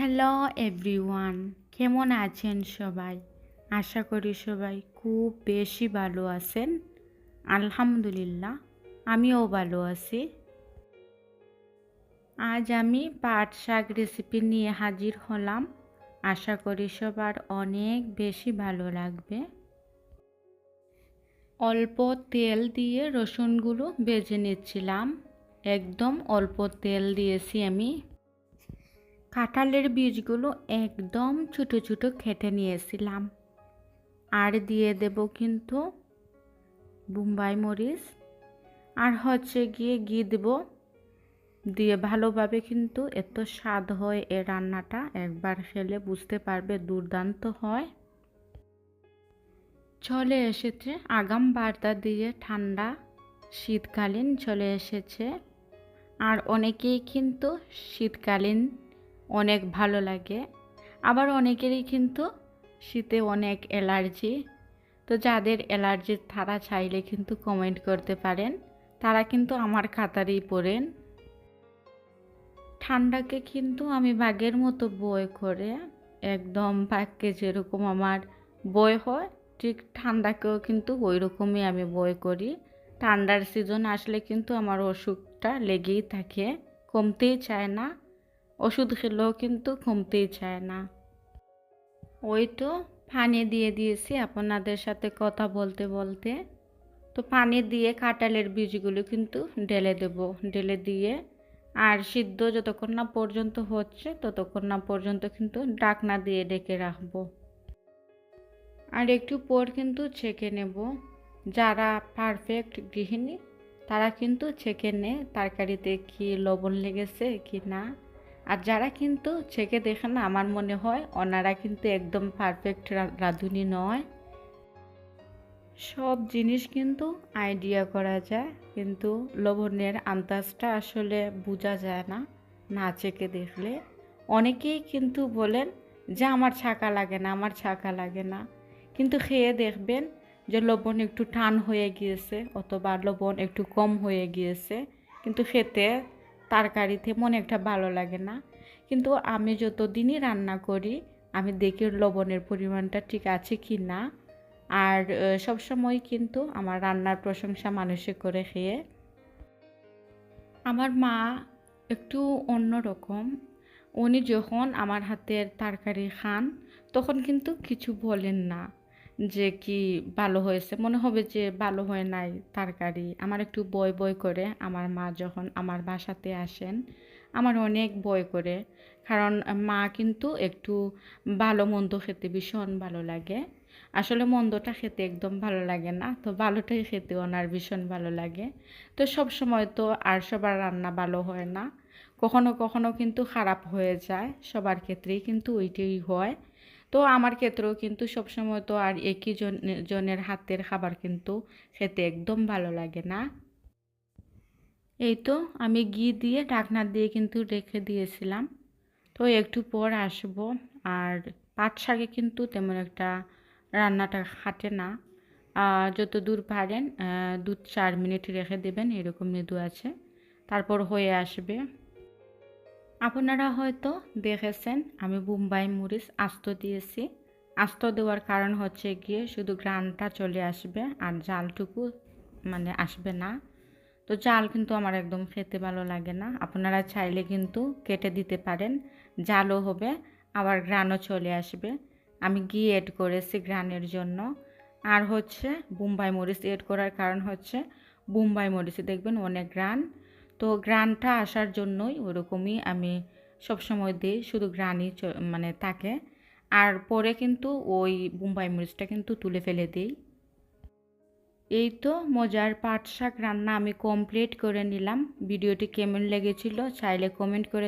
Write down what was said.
Hello everyone কেমন আছেন সবাই? আশা করি সবাই খুব বেশি ভালো আছেন। আলহামদুলিল্লাহ, আমিও ভালো আছি। আজ আমি পাট শাক রেসিপি নিয়ে হাজির হলাম। আশা করি সবার অনেক বেশি ভালো লাগবে। অল্প তেল দিয়ে রসুনগুলো বেজে নিচ্ছিলাম। একদম অল্প তেল দিয়েছি আমি। কাঁঠালের বীজগুলো একদম ছোটো ছোটো খেটে নিয়েছিলাম। আর দিয়ে দেব কিন্তু বুম্বাই মরিচ। আর হচ্ছে গিয়ে ঘি দেব। দিয়ে ভালোভাবে কিন্তু এত স্বাদ হয় এ রান্নাটা, একবার খেলে বুঝতে পারবে দুর্দান্ত হয়। চলে এসেছে আগাম বার্তা দিয়ে ঠান্ডা শীতকালীন চলে এসেছে। আর অনেকেই কিন্তু শীতকালীন অনেক ভালো লাগে। আবার অনেকেরই কিন্তু শীতে অনেক অ্যালার্জি। তো যাদের অ্যালার্জি তারা চাইলে কিন্তু কমেন্ট করতে পারেন। তারা কিন্তু আমার খাতারেই পড়েন। ঠান্ডাকে কিন্তু আমি বাঘের মতো বই করে একদম বাঘকে যেরকম আমার বই হয়, ঠিক ঠান্ডাকেও কিন্তু ওই রকমই আমি বই করি। ঠান্ডার সিজন আসলে কিন্তু আমার অসুখটা লেগেই থাকে, কমতেই চায় না। ওষুধ খেলেও কিন্তু কমতেই চায় না। ওই তো পানি দিয়ে দিয়েছি, আপনাদের সাথে কথা বলতে বলতে। তো পানি দিয়ে কাঁঠালের বীজগুলো কিন্তু ঢেলে দেব, ঢেলে দিয়ে। আর সিদ্ধ যতক্ষণ না পর্যন্ত হচ্ছে, ততক্ষণ না পর্যন্ত কিন্তু ডাকনা দিয়ে ডেকে রাখব। আর একটু পর কিন্তু ছেঁকে নেব। যারা পারফেক্ট গৃহিণী, তারা কিন্তু ছেঁকে নেয় তরকারিতে কি লবণ লেগেছে কি না। আর যারা কিন্তু ছেঁকে দেখে না, আমার মনে হয় ওনারা কিন্তু একদম পারফেক্ট রাঁধুনি নয়। সব জিনিস কিন্তু আইডিয়া করা যায়, কিন্তু লবণের আন্দাজটা আসলে বোঝা যায় না না চেকে দেখলে। অনেকেই কিন্তু বলেন যে, আমার ছাকা লাগে না, আমার ছাকা লাগে না। কিন্তু খেয়ে দেখবেন যে, লবণ একটু টান হয়ে গিয়েছে, অথবা লবণ একটু কম হয়ে গিয়েছে, কিন্তু খেতে তরকারিতে মনে একটা ভালো লাগে না। কিন্তু আমি যতদিনই রান্না করি, আমি দেখি লবণের পরিমাণটা ঠিক আছে কি না আর সবসময় কিন্তু আমার রান্নার প্রশংসা মানুষে করে খেয়ে। আমার মা একটু অন্যরকম উনি যখন আমার হাতের তরকারি খান, তখন কিন্তু কিছু বলেন না। যে কি ভালো হয়েছে। মনে হবে যে ভালো হয় নাই তরকারি। আমার একটু বয় বয় করে। আমার মা যখন আমার বাসাতে আসেন, আমার অনেক বয় করে। কারণ মা কিন্তু একটু ভালো মন্দ খেতে ভীষণ ভালো লাগে। আসলে মন্দটা খেতে একদম ভালো লাগে না। তো ভালোটাই খেতে ওনার ভীষণ ভালো লাগে। তো সব সময় তো আর সবার রান্না ভালো হয় না। কখনো কখনো কিন্তু খারাপ হয়ে যায়। সবার ক্ষেত্রেই কিন্তু ওইটাই হয়। তো আমার ক্ষেত্রেও কিন্তু সবসময় তো আর একই জন, জনের হাতের খাবার কিন্তু খেতে একদম ভালো লাগে না। এই তো আমি ঘি দিয়ে ঢাকনা দিয়ে কিন্তু রেখে দিয়েছিলাম। তো একটু পর আসব। আর পাট শাকে কিন্তু তেমন একটা রান্নাটা খাটে না। যত দূর পারেন দু চার মিনিট রেখে দেবেন, এরকম মৃদু আছে। তারপর হয়ে আসবে। আপনারা হয়তো দেখেছেন, আমি বুম্বাই মরিচ আস্ত দিয়েছি। আস্ত দেওয়ার কারণ হচ্ছে গিয়ে শুধু গ্রানটা চলে আসবে আর জালটুকু মানে আসবে না। তো জাল কিন্তু আমার একদম খেতে ভালো লাগে না। আপনারা চাইলে কিন্তু কেটে দিতে পারেন, জালও হবে, আবার গ্রানও চলে আসবে। আমি ঘি এড করেছি গ্রানের জন্য। আর হচ্ছে বুম্বাই মরিচ এড করার কারণ হচ্ছে বুম্বাই মরিচে দেখবেন অনেক গ্রান তো গ্রানটা আসার জন্যই ওরকমই আমি সবসময় দিই, শুধু গ্রানই মানে থাকে। আর পরে কিন্তু ওই বুম্বাই মরিচটা কিন্তু তুলে ফেলে দিই। এই তো মজার পাট শাক রান্না আমি কমপ্লিট করে নিলাম। ভিডিওটি কেমন লেগেছিল চাইলে কমেন্ট করে